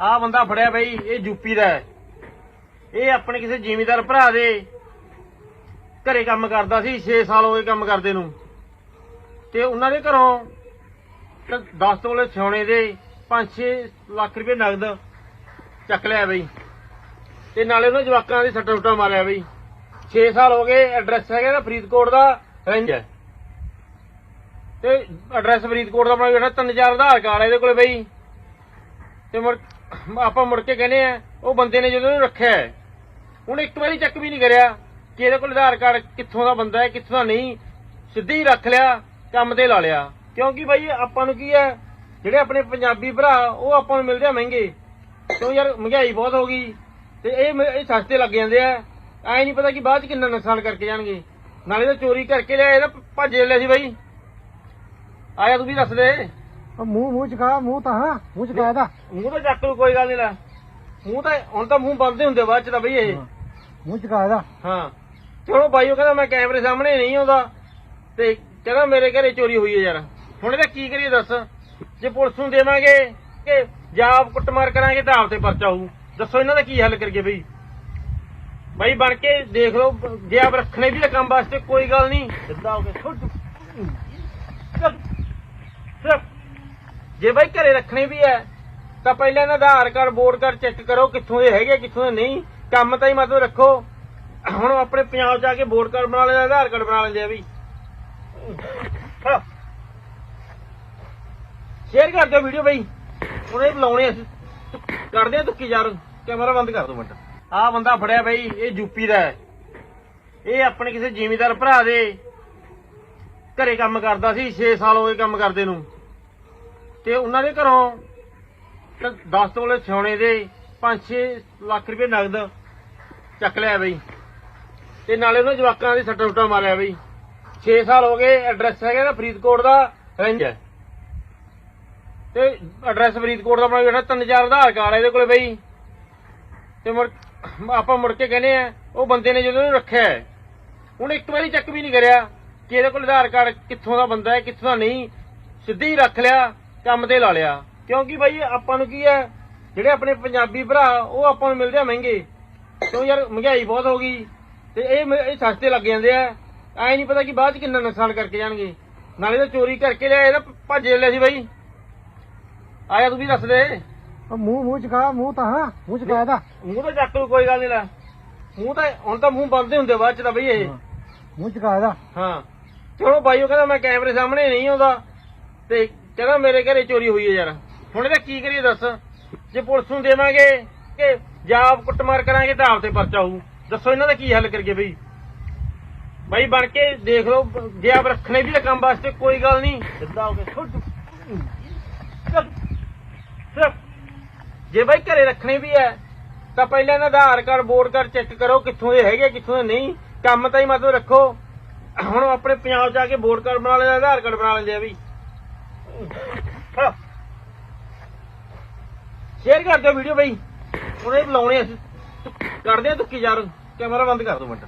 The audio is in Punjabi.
ਆ ਬੰਦਾ ਫੜਿਆ ਬਈ, ਇਹ ਯੂਪੀ ਦਾ ਹੈ। ਇਹ ਆਪਣੇ ਕਿਸੇ ਜ਼ਿਮੀਦਾਰ ਭਰਾ ਦੇ ਘਰੇ ਕੰਮ ਕਰਦਾ ਸੀ 6 ਸਾਲ ਹੋ ਗਏ ਕੰਮ ਕਰਦੇ ਨੂੰ। ਤੇ ਉਹਨਾਂ ਦੇ ਘਰੋਂ 10 ਤੋਲੇ ਸੋਨੇ ਦੇ 5-6 ਲੱਖ ਰੁਪਏ ਨਗਦ ਚੱਕ ਲਿਆ ਬਈ। ਤੇ ਨਾਲੇ ਉਹਨਾਂ ਜਵਾਕਾਂ ਦੀ ਸੱਟਾ ਸੁੱਟਾ ਮਾਰਿਆ ਬਈ। 6 ਸਾਲ ਹੋ ਗਏ, ਐਡਰੈਸ ਹੈਗਾ ਨਾ ਫਰੀਦਕੋਟ ਦਾ, ਰੰਜ ਹੈ। ਤੇ ਐਡਰੈਸ ਫਰੀਦਕੋਟ ਦਾ ਆਪਣਾ ਜਿਹੜਾ ਤਿੰਨ ਚਾਰ ਆਧਾਰ ਕਾਰਡ ਇਹਦੇ ਕੋਲੇ ਬਈ। ਤੇ ਮੁੜ ਆਪਾਂ ਮੁੜ ਕੇ ਕਹਿੰਦੇ ਆ ਉਹ ਬੰਦੇ ਨੇ ਜਦੋਂ ਇਹਨੂੰ ਰੱਖਿਆ ਹੈ, ਉਹਨੇ ਇੱਕ ਵਾਰੀ ਚੈੱਕ ਵੀ ਨਹੀਂ ਕਰਿਆ ਕਿ ਇਹਦੇ ਕੋਲ ਆਧਾਰ ਕਾਰਡ ਕਿੱਥੋਂ ਦਾ ਬੰਦਾ ਹੈ ਕਿੱਥੋਂ ਦਾ ਨਹੀਂ ਸਿੱਧੇ ਹੀ ਰੱਖ ਲਿਆ ਕੰਮ ਤੇ ਲਾ ਲਿਆ। ਕਿਉਂਕਿ ਬਾਈ ਆਪਾਂ ਨੂੰ ਕੀ ਹੈ ਜਿਹੜੇ ਆਪਣੇ ਪੰਜਾਬੀ ਭਰਾ ਉਹ ਆਪਾਂ ਨੂੰ ਮਿਲਦੇ ਆ ਮਹਿੰਗੇ। ਕਿਉਂ ਯਾਰ ਮਹਿੰਗਾਈ ਬਹੁਤ ਹੋ ਗਈ। ਤੇ ਇਹ ਮ- ਇਹ ਸਸਤੇ ਲੱਗ ਜਾਂਦੇ ਆ। ਐ ਨਹੀਂ ਪਤਾ ਕਿ ਬਾਅਦ ਚ ਕਿੰਨਾ ਨੁਕਸਾਨ ਕਰਕੇ ਜਾਣਗੇ। ਨਾਲੇ ਤਾਂ ਚੋਰੀ ਕਰਕੇ ਲਿਆ ਇਹਦਾ ਭੱਜ ਲਿਆ ਸੀ ਬਾਈ। ਆਇਆ ਤੂੰ ਵੀ ਦੱਸ ਦੇ। ਉਹ ਮੂੰਹ ਮੂੰਹ ਚਕਾ ਮੂੰਹ ਤਾਂ ਹਾਂ ਮੂੰਹ ਚਕਾ ਇਹਦਾ। ਮੂੰਹ ਤਾਂ ਚੱਕ ਲੂ ਕੋਈ ਗੱਲ ਨਹੀਂ ਲੈ। ਮੂੰਹ ਤਾਂ ਹੁਣ ਤਾਂ ਮੂੰਹ ਬੰਦ ਹੁੰਦੇ ਬਾਅਦ ਚ ਤਾਂ ਬਈ ਇਹ। ਮੂੰਹ ਚਕਾ ਇਹਦਾ। ਹਾਂ। ਚਲੋ ਬਾਈ ਉਹ ਕਹਿੰਦਾ ਮੈਂ ਕੈਮਰੇ ਸਾਹਮਣੇ ਨਹੀਂ ਆਉਂਦਾ। ਤੇ ਕਹਿੰਦਾ ਮੇਰੇ ਘਰੇ ਚੋਰੀ ਹੋਈ ਹੈ ਯਾਰ। ਹੁਣ ਇਹਦਾ ਕੀ ਕਰੀਏ ਦੱਸ? ਜੇ ਪੁਲਿਸ ਨੂੰ ਦੇਵਾਂਗੇ ਕਿ ਜਾਂ ਆਪ ਕੁੱਟਮਾਰ ਕਰਾਂਗੇ ਤਾਂ ਆਪ ਤੇ ਪਰਚਾ ਹੋਊ। ਦੱਸੋ ਇਹਨਾਂ ਦਾ ਕੀ ਹੱਲ ਕਰੀਏ ਬਈ? ਬਾਈ ਬਣ ਕੇ ਦੇਖ ਲਓ ਜੇ ਆਪ ਰੱਖਣੇ ਵੀ ਆ ਕੰਮ ਵਾਸਤੇ ਕੋਈ ਗੱਲ ਨਹੀਂ। ਸਿੱਧਾ ਹੋ ਕੇ ਛੁੱਟ ਚੱਲ। ਜੇ ਬਾਈ ਘਰੇ ਰੱਖਣੇ ਵੀ ਹੈ, ਤਾਂ ਪਹਿਲਾਂ ਇਹਨਾਂ ਦਾ Aadhaar card vote card check ਕਰੋ ਕਿੱਥੋਂ ਦੇ ਹੈਗੇ, ਕਿੱਥੋਂ ਦੇ ਨਹੀਂ। ਕੰਮ ਤਾਂ ਹੀ ਮਤਲਬ ਰੱਖੋ। ਹੁਣ ਆਪਣੇ ਪੰਜਾਬ ਚ ਆ ਕੇ ਵੋਟ ਕਾਰਡ ਬਣਾ ਲੈਂਦੇ, ਆਧਾਰ ਕਾਰਡ ਬਣਾ ਲੈਂਦੇ ਆ ਵੀ। ਸ਼ੇਅਰ ਕਰ ਦਿਓ ਵੀਡੀਓ ਬਾਈ। ਹੁਣ ਬੁਲਾਉਣੇ ਅਸੀਂ। ਕਰਦੇ ਆ ਤੁੱਕੀ ਯਾਰ। ਕੈਮਰਾ ਬੰਦ ਕਰ ਦੋ ਮਿੰਟ। ਆ ਬੰਦਾ ਫੜਿਆ ਬਾਈ, ਇਹ ਯੂਪੀ ਦਾ ਹੈ। ਇਹ ਆਪਣੇ ਕਿਸੇ ਜਿਮੀਦਾਰ ਭਰਾ ਦੇ ਘਰੇ ਕੰਮ ਕਰਦਾ ਸੀ 6 ਸਾਲ ਹੋ ਗਏ ਕੰਮ ਕਰਦੇ ਨੂੰ। ਤੇ ਉਹਨਾਂ ਦੇ ਘਰੋਂ 10 ਤੋਲੇ ਸੋਨੇ ਦੇ 5-6 ਲੱਖ ਰੁਪਏ ਨਗਦ ਚੱਕ ਲਿਆ ਬਈ। ਤੇ ਨਾਲੇ ਉਹਨਾਂ ਜਵਾਕਾਂ ਦੀ ਸੱਟਾ ਸੁੱਟਾ ਮਾਰਿਆ ਬਈ। 6 ਸਾਲ ਹੋ ਗਏ ਐਡਰੈਸ ਹੈਗਾ ਨਾ ਫਰੀਦਕੋਟ ਦਾ ਰੰਜ ਹੈ। ਤੇ ਐਡਰੈਸ ਫਰੀਦਕੋਟ ਦਾ ਆਪਣਾ ਜਿਹੜਾ ਤਿੰਨ ਚਾਰ ਆਧਾਰ ਕਾਰਡ ਇਹਦੇ ਕੋਲੇ ਬਈ। ਤੇ ਮੁੜ ਆਪਾਂ ਮੁੜ ਕੇ ਕਹਿੰਦੇ ਆ ਉਹ ਬੰਦੇ ਨੇ ਜਦੋਂ ਰੱਖਿਆ ਹੈ, ਉਹਨੇ ਇੱਕ ਵਾਰੀ ਚੈੱਕ ਵੀ ਨਹੀਂ ਕਰਿਆ ਕਿ ਇਹਦੇ ਕੋਲ ਆਧਾਰ ਕਾਰਡ ਕਿੱਥੋਂ ਦਾ ਬੰਦਾ ਹੈ ਕਿੱਥੋਂ ਦਾ ਨਹੀਂ ਸਿੱਧੇ ਹੀ ਰੱਖ ਲਿਆ। ਕੰਮ ਤੇ ਲਾ ਲਿਆ। ਕਿਉਂਕਿ ਬਾਈ ਆਪਾਂ ਨੂੰ ਕੀ ਹੈ ਜਿਹੜੇ ਆਪਣੇ ਪੰਜਾਬੀ ਭਰਾ ਉਹ ਆਪਾਂ ਨੂੰ ਮਿਲਦੇ ਆ ਮਹਿੰਗੇ। ਕਿਉਂ ਯਾਰ ਮਹਿੰਗਾਈ ਬਹੁਤ ਹੋ ਗਈ। ਤੇ ਇਹ ਇਹ ਸਸਤੇ ਲੱਗ ਜਾਂਦੇ ਆ। ਐ ਨਹੀਂ ਪਤਾ ਕਿ ਬਾਅਦ ਚ ਕਿੰਨਾ ਨੁਕਸਾਨ ਕਰਕੇ ਜਾਣਗੇ। ਨਾਲੇ ਤਾਂ ਚੋਰੀ ਕਰਕੇ ਲਿਆ ਇਹਦਾ ਭੱਜ ਲਿਆ ਸੀ ਬਾਈ। ਆਇਆ ਤੂੰ ਵੀ ਦੱਸ ਦੇ। ਉਹ ਮੂੰਹ ਮੂੰਹ ਚਕਾ ਮੂੰਹ ਤਾਂ ਹਾਂ ਮੂੰਹ ਚਕਾ ਇਹਦਾ। ਮੂੰਹ ਤਾਂ ਚੱਕ ਲੂ ਕੋਈ ਗੱਲ ਨਹੀਂ ਲੈ। ਮੂੰਹ ਤਾਂ ਹੁਣ ਤਾਂ ਮੂੰਹ ਬੰਦ ਹੁੰਦੇ ਬਾਅਦ ਚ ਤਾਂ ਬਈ ਇਹ। ਮੂੰਹ ਚਕਾ ਇਹਦਾ। ਹਾਂ। ਚਲੋ ਬਾਈ ਉਹ ਕਹਿੰਦਾ ਮੈਂ ਕੈਮਰੇ ਸਾਹਮਣੇ ਨਹੀਂ ਆਉਂਦਾ। ਤੇ ਕਹਿੰਦਾ ਮੇਰੇ ਘਰੇ ਚੋਰੀ ਹੋਈ ਹੈ ਯਾਰ। ਹੁਣ ਇਹਦਾ ਕੀ ਕਰੀਏ ਦੱਸ? ਜੇ ਪੁਲਿਸ ਨੂੰ ਦੇਵਾਂਗੇ ਕਿ ਜਾਂ ਆਪ ਕੁੱਟਮਾਰ ਕਰਾਂਗੇ ਤਾਂ ਆਪ ਤੇ ਪਰਚਾ ਹੋਊ। ਦੱਸੋ ਇਹਨਾਂ ਦਾ ਕੀ ਹੱਲ ਕਰੀਏ ਬਈ? ਬਾਈ ਬਣ ਕੇ ਦੇਖ ਲਓ, ਜੇ ਆਪ ਰੱਖਣੇ ਵੀ ਆ ਕੰਮ ਵਾਸਤੇ ਕੋਈ ਗੱਲ ਨਹੀਂ। ਸਿੱਧਾ ਹੋ ਕੇ ਛੁੱਟ ਜੇ ਬਾਈ ਘਰੇ ਰੱਖਣੇ ਵੀ ਹੈ, ਤਾਂ ਪਹਿਲਾਂ ਇਹਨਾਂ ਦਾ Aadhaar card, vote card check ਕਰੋ ਕਿੱਥੋਂ ਦੇ ਹੈਗੇ, ਕਿੱਥੋਂ ਦੇ ਨਹੀਂ। ਕੰਮ ਤਾਂ ਹੀ ਮਤਲਬ ਰੱਖੋ। ਹੁਣ ਆਪਣੇ ਪੰਜਾਬ ਚ ਆ ਕੇ ਵੋਟ ਕਾਰਡ ਬਣਾ ਲੈਂਦੇ, ਆਧਾਰ ਕਾਰਡ ਬਣਾ ਲੈਂਦੇ ਆ ਵੀ ਸ਼ੇਅਰ ਕਰ ਦਿਓ ਵੀਡੀਓ ਬਈ। ਹੁਣ ਇਹ ਬੁਲਾਉਣੇ ਅਸੀਂ। ਕਰਦੇ ਆ ਤੁੱਕੀ ਯਾਰ ਕੈਮਰਾ ਬੰਦ ਕਰ ਦੋ ਮਿੰਟ।